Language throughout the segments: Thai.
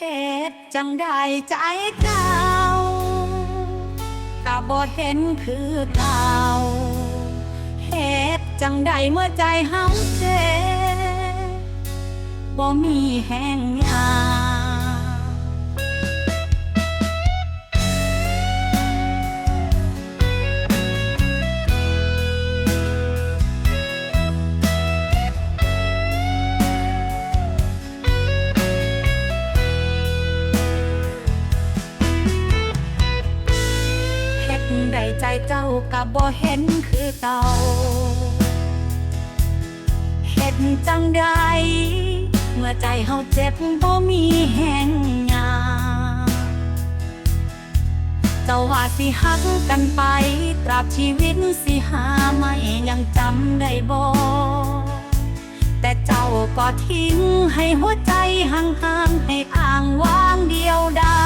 เหตุจังได้ใจเก่ากะบ่เห็นคือเก่าเหตุจังได้เมื่อใจเฮาเจ็บบ่มีแห้งยา เจ้ากับบ่เห็นคือเก่าเฮ็ดจังใดเมื่อใจเฮาเจ็บบ่มีแหงยาเจ้าว่าสิหักกันไป ตราบชีวิตสิหาไม่ยังจำได้บ่แต่เจ้าก็ทิ้งให้หัวใจห่างๆให้อ้างว้างเดียวด้หั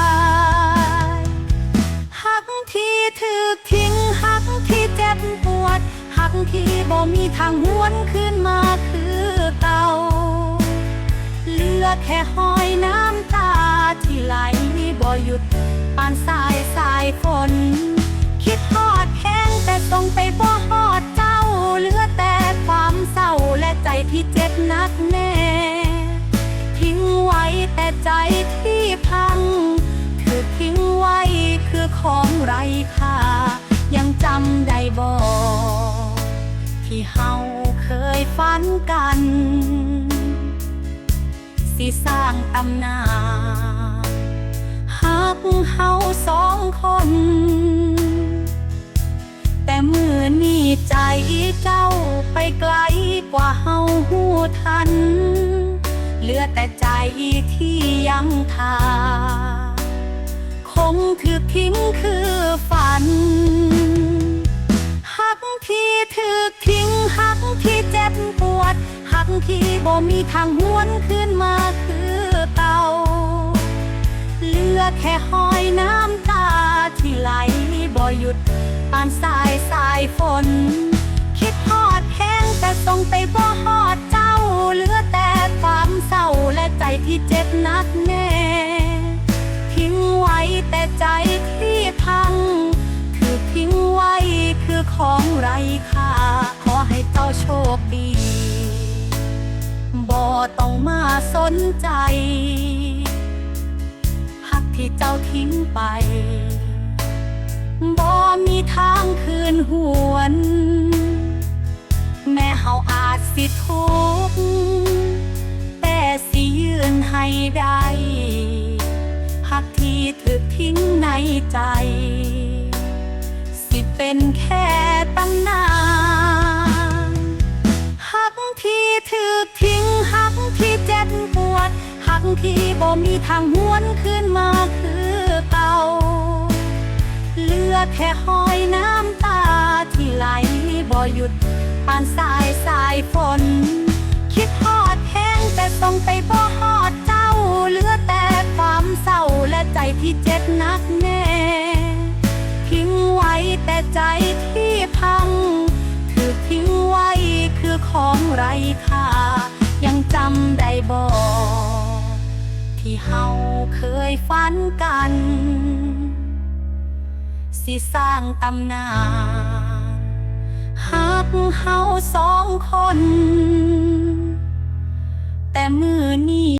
ถูกทิ้งหักที่เจ็บปวด หักที่บ่มีทางหวนขึ้นมาคือเก่าเหลือแค่หอยน้ำตาที่ไหลบ่หยุดปานสายสายฝนคิดฮอดแห้งแต่ส่งไปบ่ฮอดเจ้าเหลือแต่ความเศร้าและใจที่เจ็บนักแน่ ทิ้งไว้แต่ใจที่พังคือทิ้งไว้คือ ของไรค่ายังจำได้บ่ที่เฮาเคยฝันกัน สิสร้างตำนานหักเฮาสองคน แต่มือนี่ใจเจ้าไปไกลกว่าเฮาหูทัน เหลือแต่ใจที่ยังทา งถือทิ้งคือฝัน หักที่ถือทิ้งหักที่เจ็บปวด หักที่บ่มีทางหวนขึ้นมาคือเก่าเหลือแค่ห้อยน้ำตาที่ไหลบ่หยุดปานสายสายฝน คิดฮอดแห้งแต่ส่งไปบ่ฮอดเจ้าเหลือแต่ความเศร้าและใจที่เจ็บนักแน่ทิ้งไว้ แต่ใจที่พัง คือทิ้งไว้คือของไรค่า ขอให้เจ้าโชคดี บ่ต้องมาสนใจหักที่เจ้าทิ้งไป บ่มีทางคืนหวน แม่เฮาอาจสิทุกแต่สิยืนให้ได้ หักที่ถูกทิ้งในใจ สิเป็นแค่ตำนานหักที่ถูกทิ้งหักที่เจ็บปวดหักที่บ่มีทางหวนขึ้นมาคือเก่าเหลือแค่หอยน้ำตาที่ไหลบ่หยุดปานสายสายฝน คิดฮอดแห้งแต่ส่งไปบ่ฮอด ค่ายังจำได้บ่ที่เฮาเคยฝันกัน สิสร้างตำนานหักเฮาสองคน แต่มือนี้